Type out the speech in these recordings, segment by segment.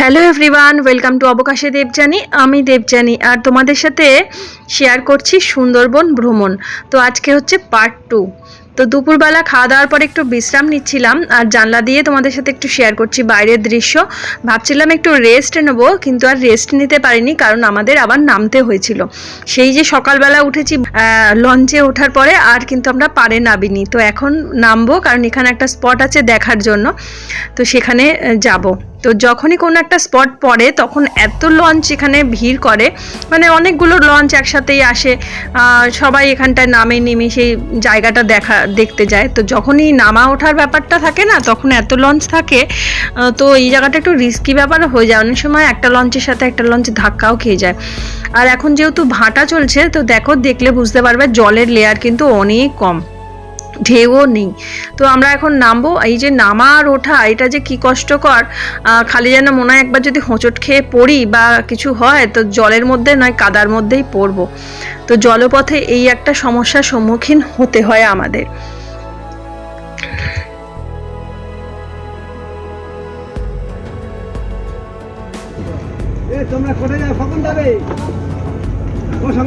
Hello everyone welcome to অবকাশে দেবজানি আমি দেবজানি আর তোমাদের সাথে শেয়ার করছি সুন্দরবন ভ্রমণ। তো আজকে হচ্ছে পার্ট টু তো দুপুরবেলা খাওয়া দাওয়ার পর একটু বিশ্রাম নিচ্ছিলাম আর জানলা দিয়ে তোমাদের সাথে একটু শেয়ার করছি বাইরের দৃশ্য। ভাবছিলাম একটু রেস্ট নেব, কিন্তু আর রেস্ট নিতে পারিনি কারণ আমাদের আবার নামতে হয়েছিল। সেই যে সকালবেলা উঠেছি লঞ্চে ওঠার পরে আর কিন্তু আমরা পারে নামিনি। তো এখন নামবো কারণ এখানে একটা স্পট আছে দেখার জন্য। তো সেখানে যাব। তো যখনই কোনো একটা স্পট পড়ে, তখন এত লঞ্চ এখানে ভিড় করে। মানে অনেকগুলো লঞ্চ একসাথেই আসে। সবাই এখানটায় নামে, নেমে সেই জায়গাটা দেখা, দেখতে যায়। তো যখনই নামা ওঠার ব্যাপারটা থাকে না, তখন এত লঞ্চ থাকে। তো এই জায়গাটা একটু রিস্কি ব্যাপার হয়ে যায়। অনেক সময় একটা লঞ্চের সাথে একটা লঞ্চ ধাক্কাও খেয়ে যায়। আর এখন যেহেতু ভাটা চলছে, তো দেখো, দেখলে বুঝতে পারবে, জলের লেয়ার কিন্তু অনেক কম। ঢেউও নেই। তো আমরা এখন নামবো। এই যে নামা আর ওঠা, এটা যে কি কষ্টকর খালি যেন মনে হয় একবার যদি হোঁচট খেয়ে পড়ি বা কিছু হয়, তো জলের মধ্যে নয়, কাদার মধ্যেই পড়ব। তো জলপথে এই একটা সমস্যার সম্মুখীন হতে হয় আমাদের। তোমরা কোথায় যাও? কখন যাবে? ও জল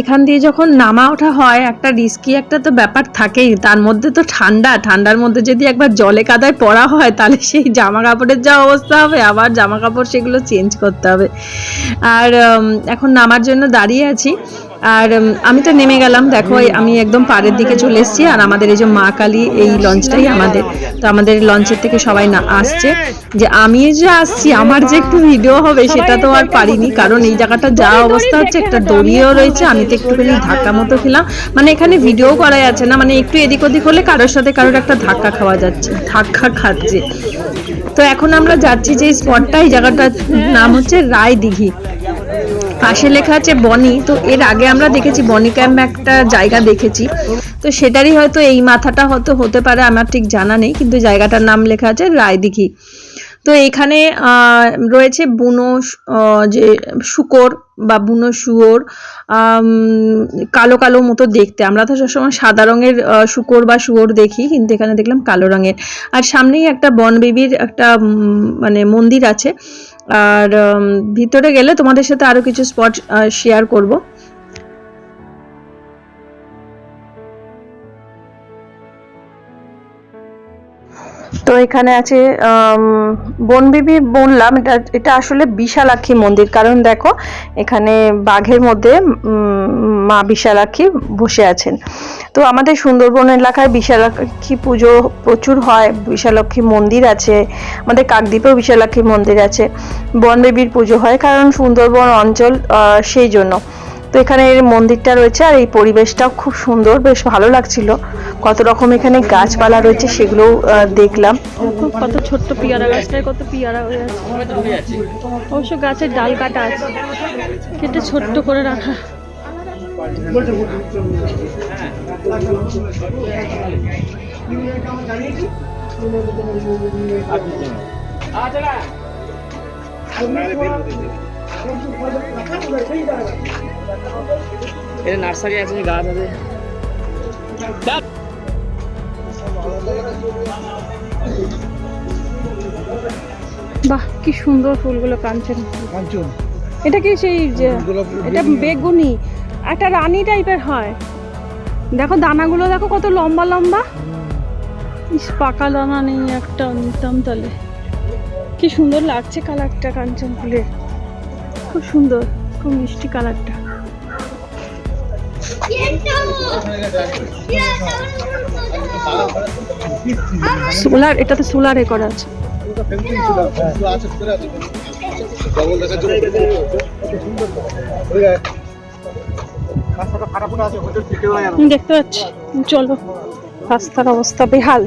এখান দিয়ে যখন নামা ওঠা হয়, একটা রিস্কি একটা তো ব্যাপার থাকেই। তার মধ্যে তো ঠান্ডা। ঠান্ডার মধ্যে যদি একবার জলে কাদায় পড়া হয়, তাহলে সেই জামা কাপড়ের যা অবস্থা হবে, আবার জামা কাপড় সেগুলো চেঞ্জ করতে হবে। আর এখন নামার জন্য দাঁড়িয়ে আছি। আর আমি তো নেমে গেলাম। দেখো আমি একদম পাড়ের দিকে চলে এসেছি। আর আমাদের এই যে মা কালী, এই লঞ্চটাই আমাদের। তো আমাদের লঞ্চের থেকে সবাই না, আসছে। যে আমি যে আসছি, আমার যে একটু ভিডিও হবে, সেটা তো আর পারিনি। কারণ এই জায়গাটা যা অবস্থা হচ্ছে, একটা দড়িও রয়েছে তো একটুখানি ধাক্কা মতো খেলাম। মানে এখানে ভিডিও করা যাচ্ছে না মানে একটু এদিক ওদিক হলে কারোর সাথে কারোর একটা ধাক্কা খাওয়া যাচ্ছে, ধাক্কা খাচ্ছে। তো এখন আমরা যাচ্ছি যে স্পটটা এই জায়গাটার নাম হচ্ছে রায় দিঘি পাশে লেখা আছে বনি, তো এর আগে আমরা দেখেছি, বনি ক্যাম্প একটা জায়গা দেখেছি। তো সেটারই হয়তো এই মাথাটা হয়তো হতে পারে, আমার ঠিক জানা নেই, কিন্তু জায়গাটার নাম লেখা আছে রায়দিঘি। তো এখানে রয়েছে বুনো যে শুকর বা বুনো শুয়োর কালো কালো মতো দেখতে। আমরা তো সবসময় সাদা রঙের শুকর বা শুয়োর দেখি, কিন্তু এখানে দেখলাম কালো রঙের। আর সামনেই একটা বনবেবীর একটা মানে মন্দির আছে। আর ভিতরে গেলে তোমাদের সাথে আরও কিছু স্পট শেয়ার করব। তো এখানে আছে বনবিবি বললাম এটা এটা আসলে বিশালাক্ষী মন্দির। কারণ দেখো, এখানে বাঘের মধ্যে মা বিশালাক্ষী বসে আছেন। তো আমাদের সুন্দরবন এলাকায় বিশালাক্ষী পুজো প্রচুর হয়। বিশালাক্ষী মন্দির আছে, আমাদের কাকদ্বীপেও বিশালাক্ষী মন্দির আছে। বনবেবীর পুজো হয়, কারণ সুন্দরবন অঞ্চল সেই জন্য। তো এখানে মন্দিরটা রয়েছে আর এই পরিবেশটাও খুব সুন্দর, বেশ ভালো লাগছিল। কত রকম এখানে গাছপালা রয়েছে সেগুলোও দেখলাম। কত ছোট্ট পিয়ারা গাছটায় কত পিয়ারা হয়ে আছে। অবশ্য গাছের ডাল কাটা আছে। কেটে ছোট্ট করে রাখা। এটা নার্সারি আছে গাছ আছে। বাহ কি সুন্দর ফুলগুলো কাঞ্চন কাঞ্চন এটা কি সেই যে এটা বেগুনি একটা রানী টাইপের হয়। দেখো দানাগুলো দেখো কত লম্বা লম্বা। ইস পাকা দানা নেই একটা নিতাম তাহলে কি সুন্দর লাগছে কালারটা কাঞ্চন ফুলের খুব সুন্দর, খুব মিষ্টি কালারটা। সোলার এটাতে সোলারে করা আছে। দেখতে পাচ্ছি। চলো, রাস্তার অবস্থা বেহাল।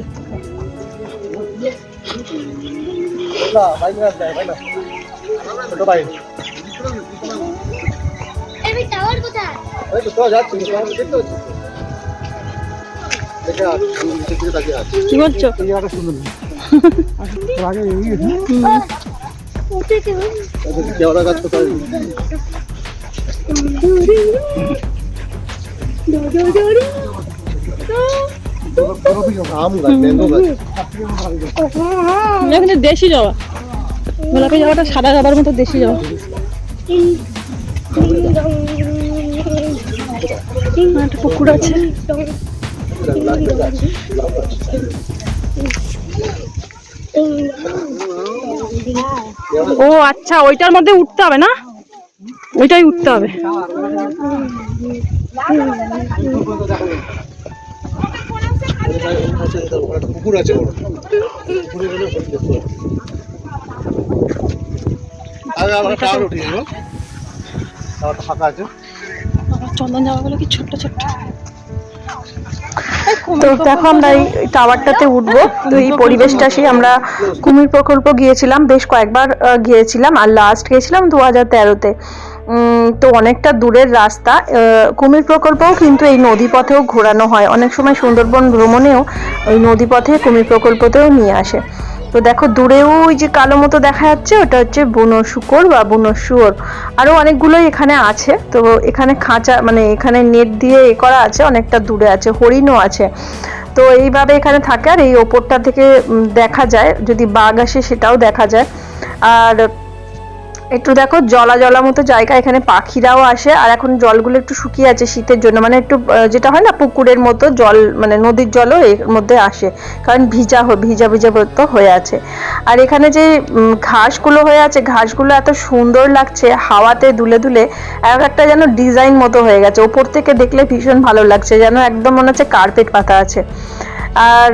বাইক টাওয়ার কোথায়? ওই তো তো যাচ্ছি দেখতে কি বলছো? কেওড়া গাছ কোথায়? দেশি জবা। গোলাপি জবাটা সাদা জবার মতো দেশি জবা। পুকুর আছে ও আচ্ছা ওইটার মধ্যে উঠতে হবে না? ওইটাই উঠতে হবে। পুকুর আছে চন্দন জামাগুলো কি ছোট্ট ছোট্ট? তো দেখো আমরা এই টাওয়ারটাতে উঠবো। তো এই পরিবেশটা সেই আমরা কুমির প্রকল্প গিয়েছিলাম বেশ কয়েকবার গিয়েছিলাম আর লাস্ট গিয়েছিলাম দু হাজার তেরোতে তো অনেকটা দূরের রাস্তা। আহ, কুমির প্রকল্পও কিন্তু এই নদীপথেও ঘোরানো হয়। অনেক সময় সুন্দরবন ভ্রমণেও ওই নদীপথে কুমির প্রকল্পতেও নিয়ে আসে। তো দেখো দূরেও ওই যে কালো মতো দেখা যাচ্ছে, ওটা হচ্ছে বুনো শুকর বা বুনো শুয়োর। আরও অনেকগুলোই এখানে আছে, তো এখানে খাঁচা মানে এখানে নেট দিয়ে এ করা আছে, অনেকটা দূরে আছে, হরিণও আছে। তো এইভাবে এখানে থাকে আর এই ওপরটা থেকে দেখা যায়, যদি বাঘ আসে সেটাও দেখা যায়। আর একটু দেখো, জলা জলা মতো জায়গা, এখানে পাখিরাও আসে, আর এখন জলগুলো একটু শুকিয়ে আছে শীতের জন্য। মানে একটু যেটা হয় না, পুকুরের মতো জল মানে নদীর জলও এর মধ্যে আসে, কারণ ভিজা ভিজা ভিজা মতো হয়ে আছে। আর এখানে যে ঘাসগুলো হয়ে আছে, ঘাসগুলো এত সুন্দর লাগছে, হাওয়াতে দুলে দুলে, এক একটা যেন ডিজাইন মতো হয়ে গেছে। ওপর থেকে দেখলে ভীষণ ভালো লাগছে, যেন একদম মনে হচ্ছে কার্পেট পাতা আছে। আর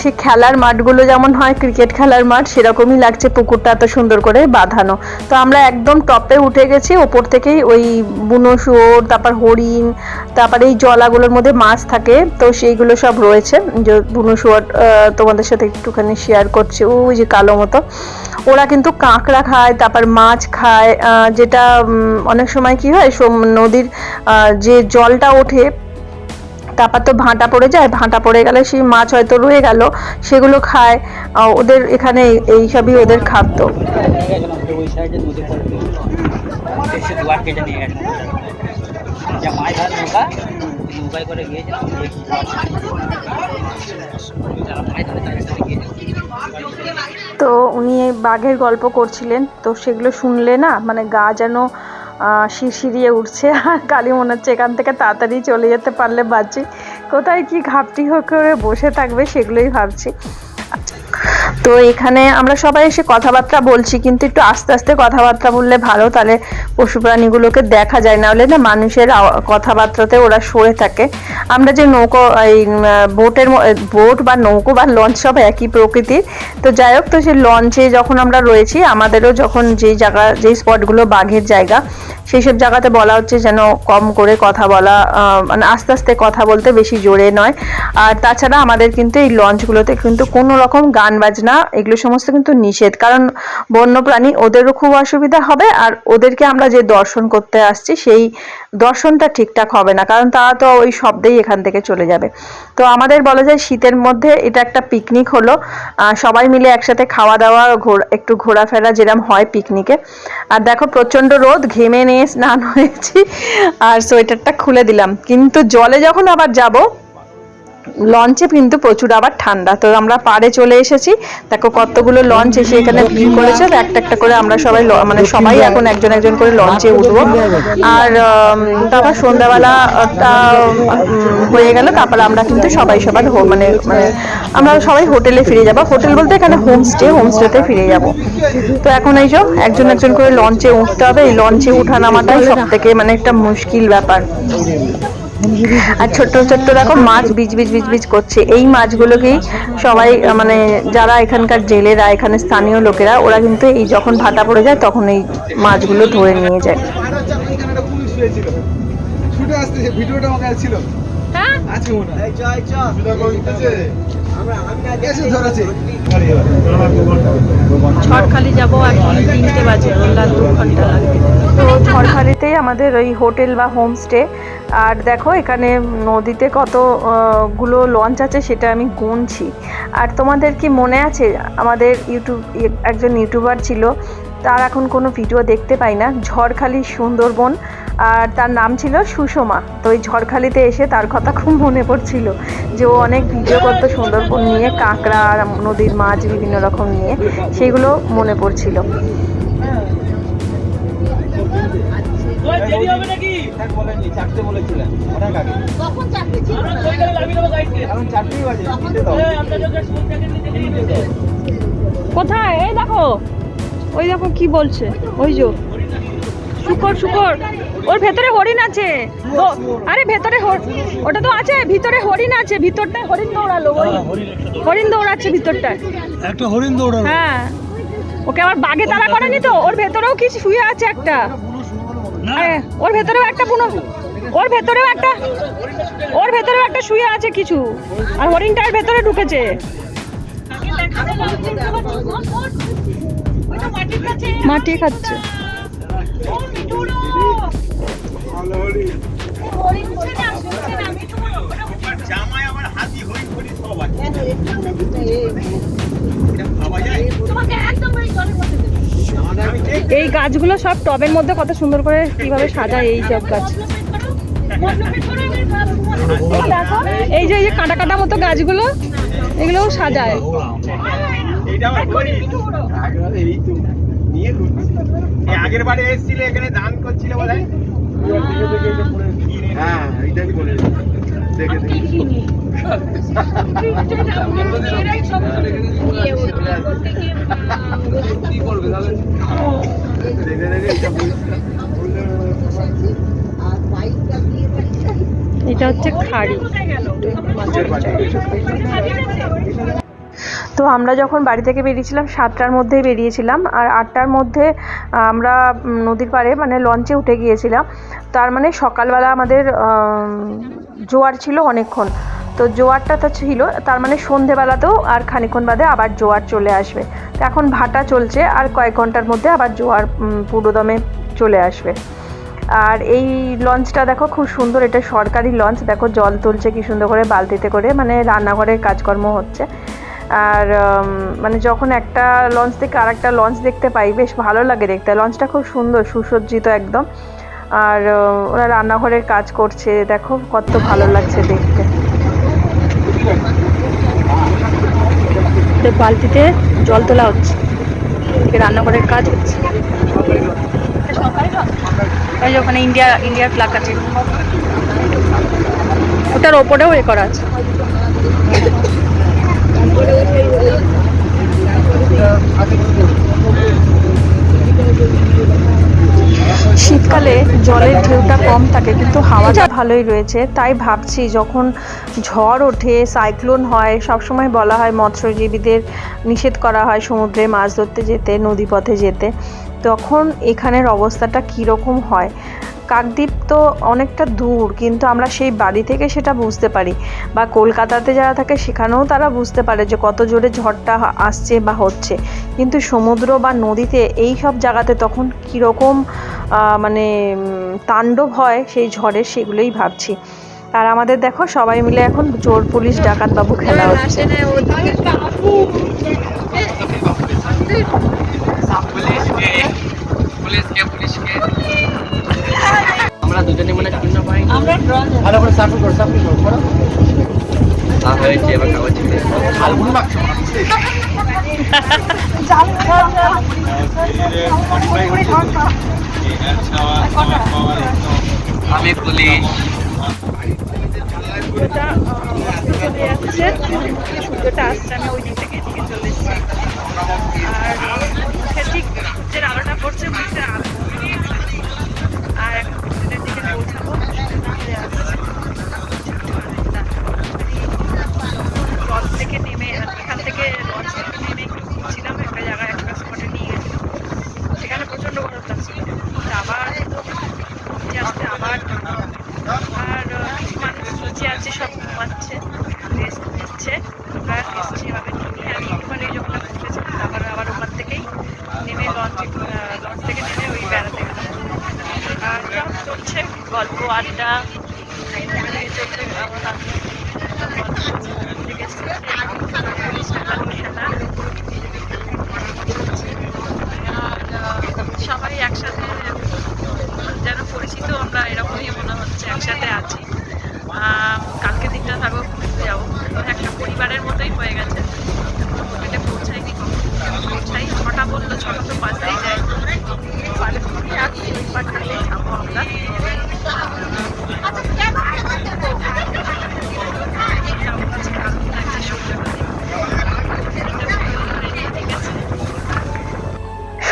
সেই খেলার মাঠগুলো যেমন হয়, ক্রিকেট খেলার মাঠ, সেরকমই লাগছে পুকুরটা এত সুন্দর করে বাঁধানো। তো আমরা একদম টপে উঠে গেছি, ওপর থেকেই ওই বুনো শুয়োর, তারপর হরিণ, তারপর এই জলাগুলোর মধ্যে মাছ থাকে, তো সেইগুলো সব রয়েছে। যে বুনো শুয়োর তোমাদের সাথে একটুখানি শেয়ার করছি, ওই যে কালো মতো। ওরা কিন্তু কাঁকড়া খায়, তারপর মাছ খায় যেটা অনেক সময় কি হয় নদীর যে জলটা ওঠে তারপর তো ভাঁটা পড়ে যায়, ভাঁটা পড়ে গেলে সেই মাছ হয়তো রয়ে গেল, সেগুলো খায় ওদের এখানে এই সবই ওদের খাদ্য। তো উনি বাঘের গল্প করছিলেন, তো সেগুলো শুনলে না মানে গা যেন শিরশিরিয়ে উঠছে। আর কালি মনে হচ্ছে এখান থেকে তাড়াতাড়ি চলে যেতে পারলে বাঁচি কোথায় কি ঘাপটি করে বসে থাকবে সেগুলোই ভাবছি। তো এখানে আমরা সবাই এসে কথাবার্তা বলছি, কিন্তু একটু আস্তে আস্তে কথাবার্তা বললে ভালো, তাহলে পশু প্রাণীগুলোকে দেখা যায় না হলে না মানুষের কথাবার্তাতে ওরা সরে থাকে। আমরা যে নৌকো, এই বোটের বোট বা নৌকো বা লঞ্চ সব একই প্রকৃতির। তো যাই হোক, তো সেই লঞ্চে যখন আমরা রয়েছি, আমাদেরও যখন যেই জায়গা, যেই স্পটগুলো বাঘের জায়গা সেই সব জায়গাতে বলা হচ্ছে যেন কম করে কথা বলা মানে আস্তে আস্তে কথা বলতে বেশি জোরে নয়। আর তাছাড়া আমাদের কিন্তু এই লঞ্চগুলোতে কিন্তু কোনো রকম গান বাজনা, এগুলো সমস্ত কিন্তু নিষেধ। কারণ বন্যপ্রাণী, ওদেরও খুব অসুবিধা হবে। আর ওদেরকে আমরা যে দর্শন করতে আসছি, সেই দর্শনটা ঠিকঠাক হবে না, কারণ তারা তো ওই শব্দেই এখান থেকে চলে যাবে। তো আমাদের বলা যায় শীতের মধ্যে এটা একটা পিকনিক হলো। সবাই মিলে একসাথে খাওয়া দাওয়া একটু ঘোরাফেরা যেরকম হয় পিকনিকে আর দেখো প্রচণ্ড রোদ, ঘেমে নিয়ে স্নান হয়েছি, আর সোয়েটারটা খুলে দিলাম। কিন্তু জলে যখন আবার যাব লঞ্চে কিন্তু প্রচুর আবার ঠান্ডা। তো আমরা পাড়ে চলে এসেছি। দেখো কতগুলো লঞ্চ এসে এখানে ভিড় করেছে। একটা একটা করে আমরা সবাই মানে সবাই এখন একজন একজন করে লঞ্চে উঠবো। আর তারপর সন্ধ্যাবেলা টা, উম, হয়ে গেল। তারপর আমরা কিন্তু সবাই সবার মানে মানে আমরা সবাই হোটেলে ফিরে যাব। হোটেল বলতে এখানে হোমস্টে হোমস্টেতে ফিরে যাব। তো এখন এই যে একজন একজন করে লঞ্চে উঠতে হবে। এই লঞ্চে উঠা নামাটাই সব থেকে মানে একটা মুশকিল ব্যাপার। আর ছোট্ট ছোট্ট দেখো মাছ বিচ বিচ বিচ বিচ করছে। এই মাছগুলোকেই সবাই মানে যারা এখানকার জেলেরা এখানে স্থানীয় লোকেরা ওরা কিন্তু এই যখন ভাটা পড়ে যায় তখন এই মাছগুলো ধরে নিয়ে যায়। এখানে একটা পুলিশ শুয়েছিল শুনে ভিডিওটা আমার কাছে ছিল হ্যাঁ আছে মনে হয় আমরা আমি না দেখে ধরেছে ঝড়খালি যাব এখন তিনটে বাজে বললাম দু ঘণ্টা লাগবে। তো ঝড়খালিতেই আমাদের ওই হোটেল বা হোমস্টে আর দেখো, এখানে নদীতে কতগুলো লঞ্চ আছে সেটা আমি গুনছি। আর তোমাদের কি মনে আছে? আমাদের ইউটিউব, একজন ইউটিউবার ছিল, তার এখন কোনো ভিডিও দেখতে পাই না। ঝড়খালি সুন্দরবন, আর তার নাম ছিল সুষমা। তো ওই ঝড়খালিতে এসে তার কথা খুব মনে পড়ছিল যে ও অনেক ভিডিও করতো সুন্দরবন নিয়ে, কাঁকড়া আর নদীর মাছ, বিভিন্ন রকম নিয়ে। সেগুলো মনে পড়ছিল। হ্যাঁ, বলেননি চারটে বলেছিলেন। অনেক আগে কখন চাকরি ছিল? না? এখন চারটেই বাজে তিনটে দাও তিনটে দাও কোথায়? এই দেখো। ওই দেখো কি বলছে। ওই যে শুকর শুকর। ওর ভেতরে হরিণ আছে। আরে ভেতরে ওটা তো আছে ভিতরে হরিণ আছে ভিতরটায় হরিণ দৌড়ালো হরিণ দৌড়াচ্ছে ভিতরটায়। একটা হরিণ দৌড়ালো। হ্যাঁ। ওকে আবার বাগে তারা করেনি তো? ওর ভেতরেও কি শুয়ে আছে একটা? ওর ভেতরেও একটা বুনো ওর ভেতরেও একটা ওর ভেতরেও একটা শুয়ে আছে কিছু। আর হরিণটার ভেতরে ঢুকেছে। মাটি খাচ্ছে। তোমাকে এই গাছগুলো সব টবের মধ্যে কত সুন্দর করে কীভাবে সাজায় এই সব গাছ এই যে এই যে কাটা কাটা মতো গাছগুলো এগুলোও সাজায় আগের বারে এসেছিল এখানে দান করছিল বলে হ্যাঁ এইটাই বলে দেখে দেখে কি করবে তাহলে দেখে দেখে এইটা বলছি এটা হচ্ছে খাড়ি। তো আমরা যখন বাড়ি থেকে বেরিয়েছিলাম, সাতটার মধ্যেই বেরিয়েছিলাম। আর আটটার মধ্যে আমরা নদীর পাড়ে মানে লঞ্চে উঠে গিয়েছিলাম। তার মানে সকালবেলা আমাদের জোয়ার ছিল অনেকক্ষণ। তো জোয়ারটা তো ছিল, তার মানে সন্ধেবেলাতেও আর খানিক্ষণ বাদে আবার জোয়ার চলে আসবে। তো এখন ভাটা চলছে আর কয়েক ঘণ্টার মধ্যে আবার জোয়ার পুরোদমে চলে আসবে। আর এই লঞ্চটা দেখো খুব সুন্দর, এটা সরকারি লঞ্চ, দেখো জল তুলছে কি সুন্দর করে বালতিতে করে মানে রান্নাঘরের কাজকর্ম হচ্ছে। আর মানে যখন একটা লঞ্চ থেকে আর একটা লঞ্চ দেখতে পাই, বেশ ভালো লাগে দেখতে। লঞ্চটা খুব সুন্দর, সুসজ্জিত একদম। আর ওরা রান্নাঘরের কাজ করছে, দেখো কত ভালো লাগছে দেখতে। বালতিতে জল তোলা হচ্ছে। এদিকে রান্নাঘরের কাজ হচ্ছে। ওখানে ইন্ডিয়া ইন্ডিয়ার ফ্ল্যাগ আছে। ওটার ওপরেও এ করা আছে। শীতকালে জলের ঢেউটা কম থাকে, কিন্তু হাওয়াটা ভালোই রয়েছে। তাই ভাবছি যখন ঝড় ওঠে, সাইক্লোন হয়, সবসময় বলা হয় মৎস্যজীবীদের নিষেধ করা হয় সমুদ্রে মাছ ধরতে যেতে, নদীপথে যেতে। তখন এখানের অবস্থাটা কীরকম হয়? কাকদ্বীপ তো অনেকটা দূর, কিন্তু আমরা সেই বাড়ি থেকে সেটা বুঝতে পারি। বা কলকাতাতে যারা থাকে, সেখানেও তারা বুঝতে পারে যে কত জোরে ঝড়টা আসছে বা হচ্ছে। কিন্তু সমুদ্র বা নদীতে এই সব জায়গাতে তখন কীরকম মানে তাণ্ডব হয় সেই ঝড়ের সেগুলোই ভাবছি। আর আমাদের দেখো সবাই মিলে এখন চোর পুলিশ ডাকাত বাবু খেলা হচ্ছে। আমরা দুজনে মনে পাই ভালো করে সাফল করো সাফল করো। করো হয়েছে এবার কাগজ বাক্স আমি পুলিশ আমি ওই দিক থেকে এদিকে চলে এসেছি আর মুখে আলোটা পড়ছে আলো আর এখন হোটেলের দিকে পৌঁছাবো চলে থেকে নেমে এখান থেকে লঞ্চ থেকে নেমে একটু ঘুরছিলাম একটা জায়গায় একটা স্পটে নিয়ে গেছিলাম সেখানে প্রচণ্ড গরম লাগছিল আবার আসতে আবার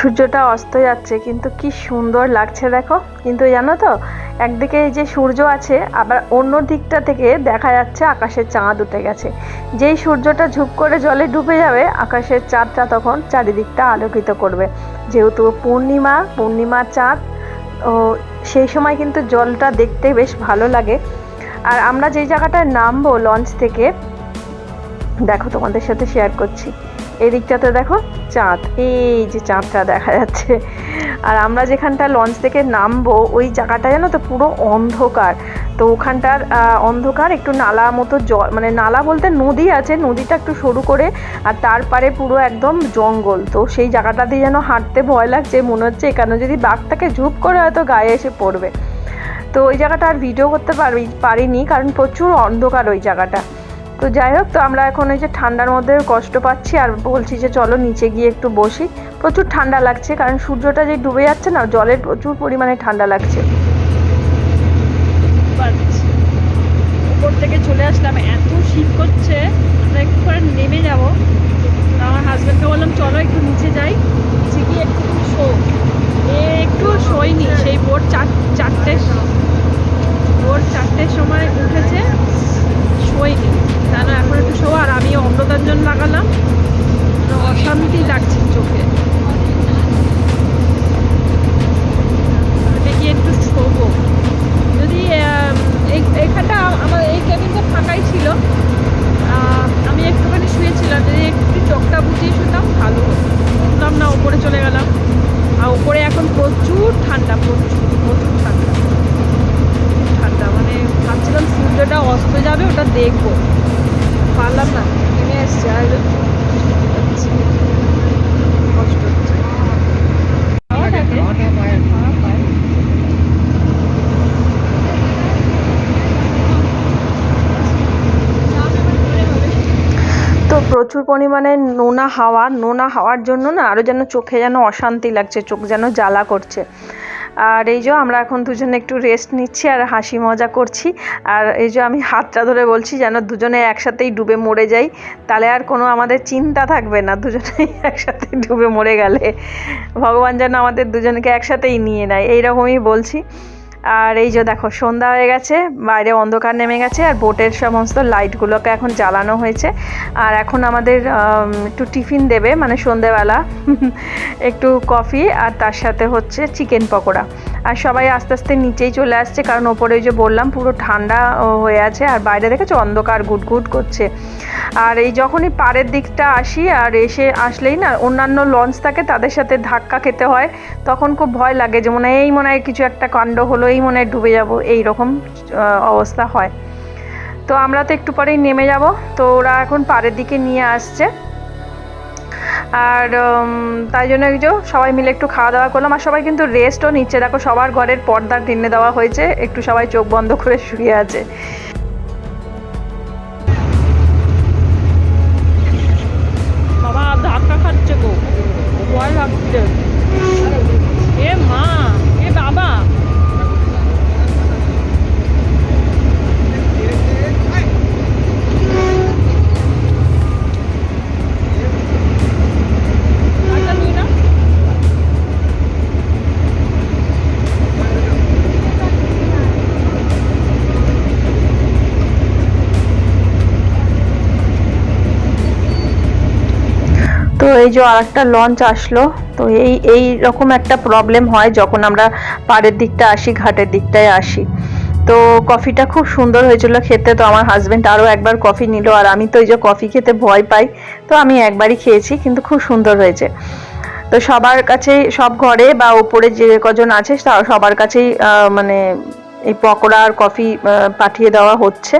সূর্যটা অস্ত যাচ্ছে, কিন্তু কি সুন্দর লাগছে দেখো। কিন্তু জানো তো, একদিকে এই যে সূর্য আছে, আবার অন্য দিকটা থেকে দেখা যাচ্ছে আকাশে চাঁদ উঠে গেছে। যেই সূর্যটা ঝুপ করে জলে ডুবে যাবে, আকাশের চাঁদটা তখন চারিদিকটা আলোকিত করবে। যেহেতু পূর্ণিমা, পূর্ণিমার চাঁদ, ও সেই সময় কিন্তু জলটা দেখতে বেশ ভালো লাগে। আর আমরা যেই জায়গাটায় নামবো, লঞ্চ থেকে, দেখো তোমাদের সাথে শেয়ার করছি। এই দিকটাতে দেখো চাঁদ। এই যে চাঁদটা দেখা যাচ্ছে। আর আমরা যেখানটা লঞ্চ থেকে নামবো, ওই জায়গাটা জানো তো পুরো অন্ধকার। তো ওখানটার অন্ধকার, একটু নালা মতো জল মানে নালা বলতে নদী আছে, নদীটা একটু সরু করে, আর তার পারে পুরো একদম জঙ্গল। তো সেই জায়গাটা দিয়ে যেন হাঁটতে ভয় লাগছে, মনে হচ্ছে এখানে যদি বাঘটাকে ঝুপ করে হয়তো গায়ে এসে পড়বে। তো ওই জায়গাটা আর ভিডিও করতে পারি পারিনি, কারণ প্রচুর অন্ধকার ওই জায়গাটা। তো যাই হোক, তো আমরা এখন ওই যে ঠান্ডার মধ্যে কষ্ট পাচ্ছি আর বলছি যে চলো নিচে গিয়ে একটু বসি। প্রচুর ঠান্ডা লাগছে, কারণ সূর্যটা যে ডুবে যাচ্ছে না, জলের প্রচুর পরিমাণে ঠান্ডা লাগছে। উপর থেকে চলে আসলাম, এত শীত করছে, আমরা একটু পরে নেমে যাব। আমার হাজব্যান্ডকে বললাম, চলো একটু নিচে যাই, নিচে গিয়ে একটু শো। এ একটু শোয়নি, সেই ভোর চার চারটে ভোর চারটের সময় উঠেছে, শোয়নি। কেন এখন একটু শো, আর আমি অমৃতাঞ্জন লাগালাম। মানে অশান্তি লাগছে চোখে। গিয়ে একটু শোবো। যদি এইখানটা আমার, এই কেবিনটা ফাঁকাই ছিল। আমি একটুখানি শুয়েছিলাম, যদি একটু চোখটা বুঝিয়ে শুতাম, ভালো শুনলাম না, ওপরে চলে গেলাম আর ওপরে এখন প্রচুর ঠান্ডা প্রচুর প্রচুর ঠান্ডা ঠান্ডা মানে ভাবছিলাম সূর্যটা অস্ত যাবে ওটা দেখব পারলাম না নেমে এসছে আর হচ্ছে। কষ্ট হচ্ছে হাওয়া থাকে হাওয়া পায় তো প্রচুর পরিমাণে নোনা হাওয়া, নোনা হাওয়ার জন্য না আরও যেন চোখে যেন অশান্তি লাগছে, চোখ যেন জ্বালা করছে। আর এই যে আমরা এখন দুজনে একটু রেস্ট নিচ্ছি আর হাসি মজা করছি। আর এই যে আমি হাতটা ধরে বলছি যেন দুজনে একসাথেই ডুবে মরে যাই। তাহলে আর কোনো আমাদের চিন্তা থাকবে না দুজনেই একসাথে ডুবে মরে গেলে। ভগবান যেন আমাদের দুজনকে একসাথেই নিয়ে নেয়, এইরকমই বলছি। আর এই যে দেখো, সন্ধ্যা হয়ে গেছে, বাইরে অন্ধকার নেমে গেছে, আর বোটের সমস্ত লাইটগুলোকে এখন জ্বালানো হয়েছে। আর এখন আমাদের একটু টিফিন দেবে মানে সন্ধেবেলা, একটু কফি, আর তার সাথে হচ্ছে চিকেন পকোড়া। আর সবাই আস্তে আস্তে নিচেই চলে আসছে, কারণ ওপরে ওই যে বললাম, পুরো ঠান্ডা হয়ে আছে, আর বাইরে দেখেছ, অন্ধকার গুটগুট করছে। আর এই যখনই পাড়ের দিকটা আসি, আর এসে আসলেই না, অন্যান্য লঞ্চ থাকে, তাদের সাথে ধাক্কা খেতে হয়, তখন খুব ভয় লাগে, যে মনে হয় এই মনে হয় কিছু একটা কাণ্ড হলো এই মনে ডুবে যাব এই রকম অবস্থা হয়। তো আমরা তো একটু পরেই নেমে যাব, তো ওরা এখন পাড়ের দিকে নিয়ে আসছে। আর তাই জন্য একজন সবাই মিলে একটু খাওয়া দাওয়া করলাম। আর সবাই কিন্তু রেস্টও নিচ্ছে। দেখো সবার ঘরের পর্দা টেনে দেওয়া হয়েছে। একটু সবাই চোখ বন্ধ করে শুয়ে আছে। এই যে আর একটা লঞ্চ আসলো, তো এই এই রকম একটা প্রবলেম হয় যখন আমরা পাড়ের দিকটা আসি, ঘাটের দিকটায় আসি। তো কফিটা খুব সুন্দর হয়েছিল খেতে, তো আমার হাজবেন্ড আরও একবার কফি নিল, আর আমি তো এই যে কফি খেতে ভয় পাই, তো আমি একবারই খেয়েছি, কিন্তু খুব সুন্দর হয়েছে। তো সবার কাছে, সব ঘরে বা ওপরে যে কজন আছে সবার কাছেই মানে এই পকোড়া আর কফি পাঠিয়ে দেওয়া হচ্ছে।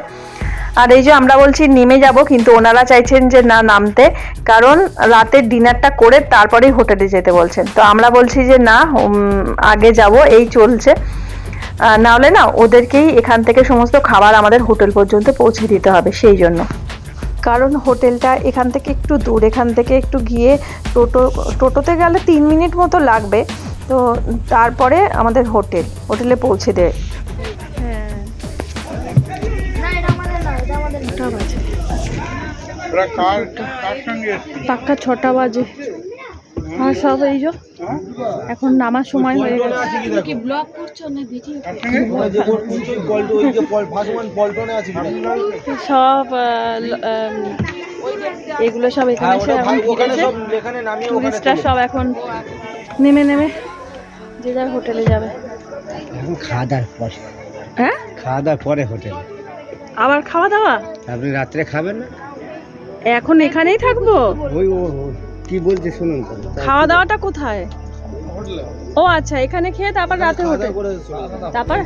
আর এই যে আমরা বলছি নেমে যাব, কিন্তু ওনারা চাইছেন যে না নামতে, কারণ রাতের ডিনারটা করে তারপরেই হোটেলে যেতে বলছেন। তো আমরা বলছি যে না আগে যাব, এই চলছে। নাহলে না, ওদেরকেই এখান থেকে সমস্ত খাবার আমাদের হোটেল পর্যন্ত পৌঁছে দিতে হবে, সেই জন্য। কারণ হোটেলটা এখান থেকে একটু দূর, এখান থেকে একটু গিয়ে টোটো, টোটোতে গেলে তিন মিনিট মতো লাগবে। তো তারপরে আমাদের হোটেল, হোটেলে পৌঁছে দেয় পাক্কা ছটা বাজে। আর সব এই যে এখন নামার সময় হয়ে গেছে। কি ব্লগ করছ না ভিডিও ওই যে পল ফার্স্ট ওয়ান পল্টনে আছে সব এগুলো সব এখানে নামিয়ে টুরিস্টরা সব এখন নেমে নেমে যে যার হোটেলে যাবে। খাওয়া দাওয়ার পরে। হ্যাঁ? খাওয়া দাওয়ার পরে হোটেল। আবার খাওয়া দাওয়া? আপনি রাত্রে খাবেন না? এখন এখানেই থাকব? ওই ও ও, কি বলছে শুনুন খাওয়া দাওয়াটা কোথায়? ও আচ্ছা এখানে খেয়ে তারপর রাতে হোটেল তারপর?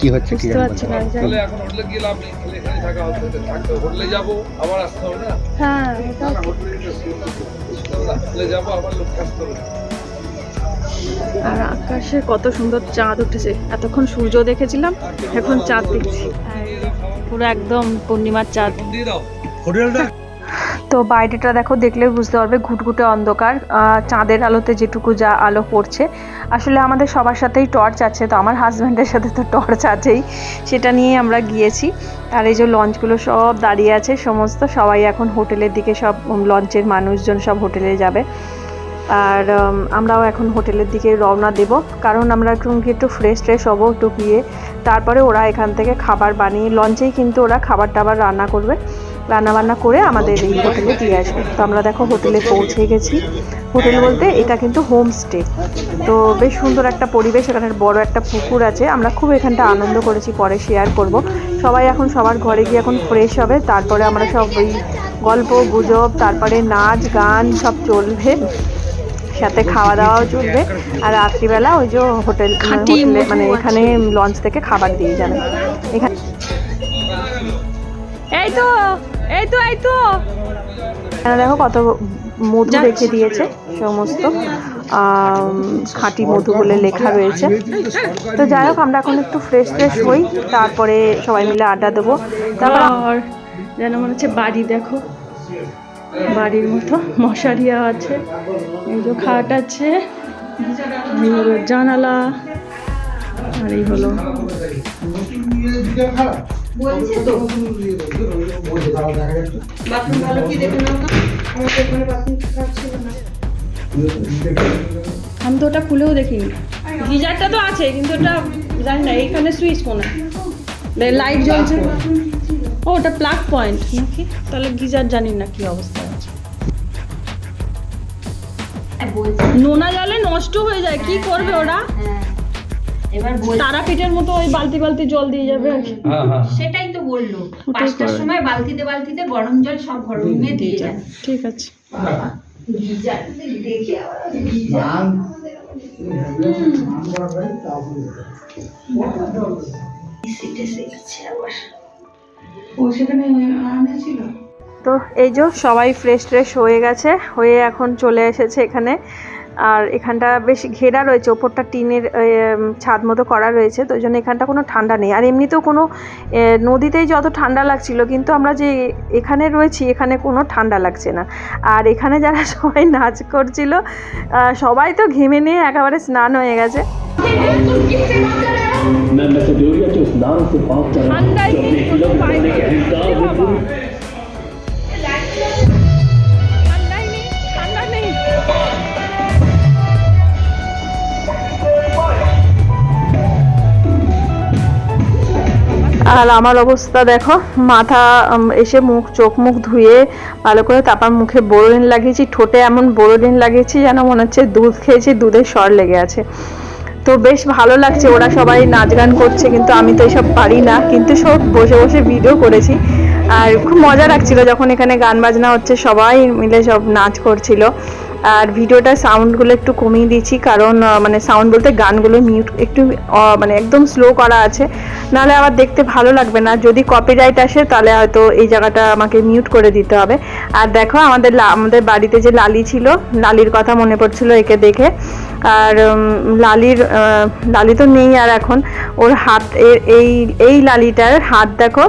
কি হচ্ছে কি বুঝতে পারছি না জানি। এখন হোটেলে গিয়ে লাভ এখানে থাকা হতে থাকতে হোটেলে যাব আবার আসতে হবে না? হ্যাঁ হোটেলে যাব আবার লোক আসতে হবে। আর আকাশে কত সুন্দর চাঁদ উঠেছে। এতক্ষণ সূর্য দেখেছিলাম এখন চাঁদ দেখছি। পুরো একদম পূর্ণিমার চাঁদ। তো বাইরেটা দেখো দেখলে বুঝতে পারবে ঘুটঘুটে অন্ধকার চাঁদের আলোতে যেটুকু যা আলো পড়ছে। আসলে আমাদের সবার সাথেই টর্চ আছে তো আমার হাজব্যান্ডের সাথে তো টর্চ আছেই। সেটা নিয়ে আমরা গিয়েছি। আর এই যে লঞ্চগুলো সব দাঁড়িয়ে আছে সমস্ত সবাই এখন হোটেলের দিকে সব লঞ্চের মানুষজন সব হোটেলে যাবে। আর আমরাও এখন হোটেলের দিকে রওনা দেব। কারণ আমরা একটু একটু ফ্রেশ ট্রেশ হব একটু গিয়ে। তারপরে ওরা এখান থেকে খাবার বানিয়ে লঞ্চেই কিন্তু ওরা খাবার টাবার রান্না করবে। রান্না বান্না করে আমাদের এই হোটেলে দিয়ে আসবে। তো আমরা দেখো হোটেলে পৌঁছে গেছি। হোটেল বলতে এটা কিন্তু হোমস্টে তো বেশ সুন্দর একটা পরিবেশ, এখানে বড় একটা পুকুর আছে। আমরা খুব এখানটা আনন্দ করেছি, পরে শেয়ার করব। সবাই এখন সবার ঘরে গিয়ে এখন ফ্রেশ হবে। তারপরে আমরা সব ওই গল্প, গুজব, তারপরে নাচ, গান সব চলবে। সাথে খাওয়া দাওয়াও চলবে। আর রাত্রিবেলা ওই যে হোটেল হোটেলে মানে এখানে লঞ্চ থেকে খাবার দিয়ে যাবে। এখানে এই তো এই তো এই তো। দেখো কত মধু রেখে দিয়েছে সমস্ত। খাঁটি মধু বলে লেখা রয়েছে। তো যাই হোক আমরা এখন একটু ফ্রেশ ফ্রেশ হই। তারপরে সবাই মিলে আড্ডা দেবো। তারপর যেন মনে হচ্ছে বাড়ি দেখো। বাড়ির মতো মশারিয়া আছে এই যে খাট আছে জানালা আর এই হলো। আমি তো ওটা খুলেও দেখিনি। গিজারটা তো আছে কিন্তু ওটা জানি না এইখানে সুইচ কোনা? লাইট জ্বলছে। ও ওটা প্লাগ পয়েন্ট নাকি? তাহলে গিজার জানি না কি অবস্থা। নোনা জলে নষ্ট হয়ে যায় কি করবে ওরা? এবার বল তারাপীঠের মতো ওই বালতি বালতি জল দিয়ে যাবে। আর কি সেটাই তো বলল। পাঁচটার সময় বালতিতে বালতিতে গরম জল সব গরমে দিয়ে যায়। ঠিক আছে। আবার সিটে আবার তো এই যে সবাই ফ্রেশ ট্রেশ হয়ে গেছে হয়ে এখন চলে এসেছে এখানে আর এখানটা বেশ ঘেরা রয়েছে ওপরটা টিনের এম, ছাদ মতো করা রয়েছে তো ওই জন্য এখানটা কোনো ঠান্ডা নেই আর এমনিতেও কোনো এ, নদীতেই যত ঠান্ডা লাগছিল কিন্তু আমরা যে এখানে রয়েছি এখানে কোনো ঠান্ডা লাগছে না আর এখানে যারা সবাই নাচ করছিল আহ, সবাই তো ঘেমে নিয়ে একেবারে স্নান হয়ে গেছে मैं मैसेडोरिया के उस नाम से बात कर रहा हूँ ঠান্ডায় जो अपने কিন্তু खिलौने বাইরে बनाने के अहंकार এ में বাবা। पूरी আর আমার অবস্থা দেখো, মাথা এসে মুখ, চোখ মুখ ধুয়ে ভালো করে তারপর মুখে বোরোলিন লাগিয়েছি, ঠোঁটে এমন বোরোলিন লাগিয়েছি যেন মনে হচ্ছে দুধ খেয়েছি দুধের স্বর লেগে আছে। তো বেশ ভালো লাগছে, ওরা সবাই নাচ গান করছে, কিন্তু আমি তো এসব পারি না, কিন্তু সব বসে বসে ভিডিও করেছি। আর খুব মজা লাগছিল যখন এখানে গান বাজনা হচ্ছে, সবাই মিলে সব নাচ করছিল। আর ভিডিওটা সাউন্ডগুলো একটু কমিয়ে দিয়েছি কারণ মানে সাউন্ড বলতে গানগুলো মিউট একটু মানে একদম স্লো করা আছে। নাহলে আবার দেখতে ভালো লাগবে না। যদি কপিরাইট আসে, তাহলে হয়তো এই জায়গাটা আমাকে মিউট করে দিতে হবে। আর দেখো, আমাদের আমাদের বাড়িতে যে লালি ছিল, লালির কথা মনে পড়ছিল একে দেখে। আর লালির লালি তো নেই আর এখন। ওর হাত এই এই লালিটার হাত দেখো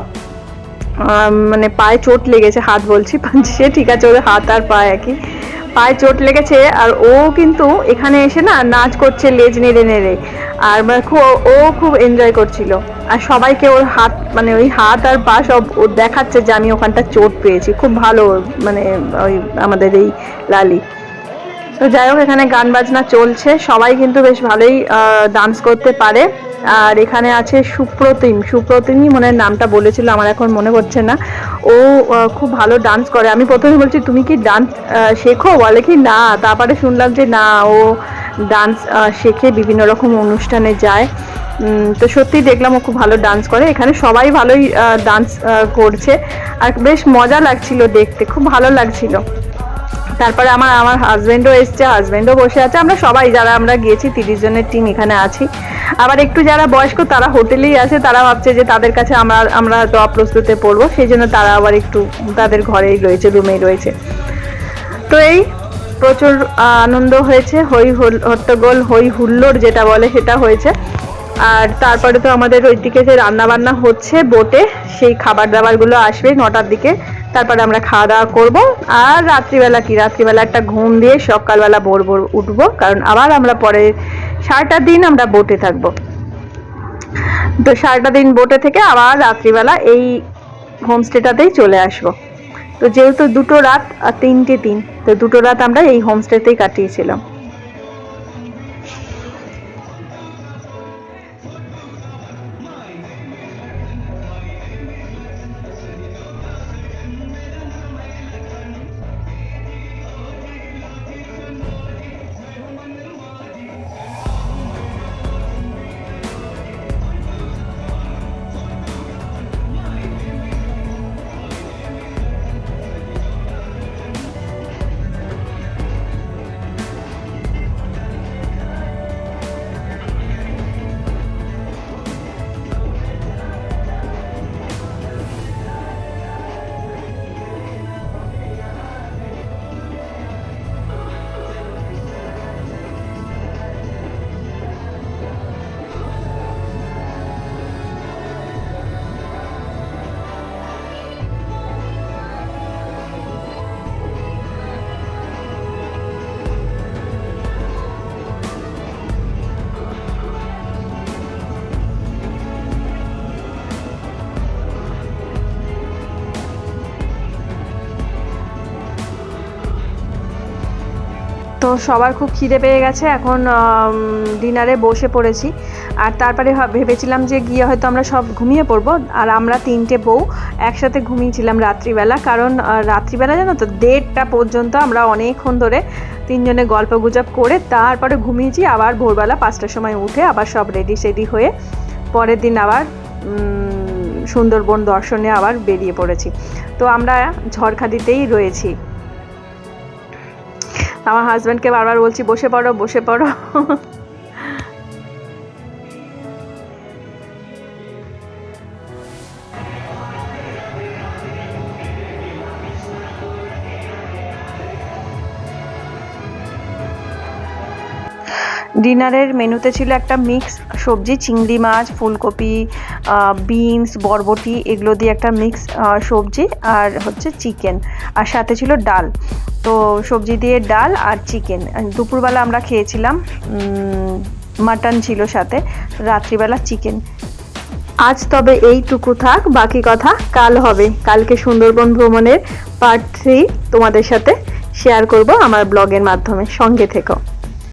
মানে পায়ে চোট লেগেছে, হাত বলছি, সে ঠিক আছে ওদের হাত আর পায়ে একই। পায়ে চোট লেগেছে আর ও কিন্তু এখানে এসে না নাচ করছে লেজ নেড়ে নেড়ে। আর মানে খুব ও খুব এনজয় করছিল। আর সবাইকে ওর হাত মানে ওই হাত আর পা সব ও দেখাচ্ছে যে আমি ওখানটা চোট পেয়েছি। খুব ভালো মানে ওই আমাদের এই লালি। তো যাই হোক, এখানে গান বাজনা চলছে। সবাই কিন্তু বেশ ভালোই ডান্স করতে পারে। আর এখানে আছে সুপ্রতিম। সুপ্রতিমই মনে নামটা বলেছিল, আমার এখন মনে পড়ছে না। ও খুব ভালো ডান্স করে। আমি প্রথমে বলছি, তুমি কি ডান্স শেখো? বলে কি, না। তারপরে শুনলাম যে, না, ও ডান্স শেখে, বিভিন্ন রকম অনুষ্ঠানে যায়। তো সত্যি দেখলাম ও খুব ভালো ডান্স করে। এখানে সবাই ভালোই ডান্স করছে। আর বেশ মজা লাগছিল দেখতে। খুব ভালো লাগছিল। তারপরে আমার আমার হাজব্যান্ডও এসছে হাজবেন্ডও বসে আছে। আমরা সবাই যারা আমরা গিয়েছি, তিরিশ জনের টিম এখানে আছি। আবার একটু যারা বয়স্ক, তারা হোটেলেই আছে, তারা ভাবছে যে তাদের কাছে আমরা আমরা তো অপ্রস্তুতে পড়ব, সেই জন্য তারা আবার একটু তাদের ঘরেই রয়েছে রুমেই রয়েছে। তো এই প্রচুর আনন্দ হয়েছে, হই হট্টগোল, হই হুল্লোড় যেটা বলে সেটা হয়েছে। আর তারপরে তো আমাদের ওইদিকে যে রান্না বান্না হচ্ছে বোটে সেই খাবার দাবারগুলো আসবে নটার দিকে। তারপরে আমরা খাওয়া দাওয়া করব। আর রাত্রিবেলা কি? রাত্রিবেলা একটা ঘুম দিয়ে সকালবেলা ভোর ভোর উঠবো, কারণ আবার আমরা পরে সারাটা দিন আমরা বোটে থাকব। তো সারাটা দিন বোটে থেকে আবার রাত্রিবেলা এই হোমস্টেটাতেই চলে আসব। তো যেহেতু দুটো রাত আর তিনটে দিন, তো দুটো রাত আমরা এই হোমস্টেতেই কাটিয়েছিলাম। সবার খুব খিদে পেয়ে গেছে। এখন ডিনারে বসে পড়েছি। আর তারপরে ভেবেছিলাম যে গিয়ে হয়তো আমরা সব ঘুমিয়ে পড়ব। আর আমরা তিনটে বউ একসাথে ঘুমিয়েছিলাম রাত্রিবেলা। কারণ রাত্রিবেলা জানো তো, দেড়টা পর্যন্ত আমরা অনেকক্ষণ ধরে তিনজনে গল্প গুজব করে তারপরে ঘুমিয়েছি। আবার ভোরবেলা পাঁচটার সময় উঠে আবার সব রেডি সেডি হয়ে পরের দিন আবার সুন্দরবন দর্শনে আবার বেরিয়ে পড়েছি। তো আমরা ঝড়খালিতেই রয়েছি। আমার হাজব্যান্ডকে বারবার বলছি বসে পড়ো বসে পড়ো। ডিনারের মেনুতে ছিল একটা মিক্স সবজি, চিংড়ি মাছ, ফুলকপি বিনস, বরবটি, এগুলো দিয়ে একটা মিক্স সবজি আর হচ্ছে চিকেন। আর সাথে ছিল ডাল। তো সবজি দিয়ে ডাল আর চিকেন। দুপুরবেলা আমরা খেয়েছিলাম মাটন ছিল সাথে, রাত্রিবেলা চিকেন। আজ তবে এইটুকু থাক, বাকি কথা কাল হবে। কালকে সুন্দরবন ভ্রমণের পার্ট থ্রি তোমাদের সাথে শেয়ার করব আমার ব্লগের মাধ্যমে। সঙ্গে থেকো।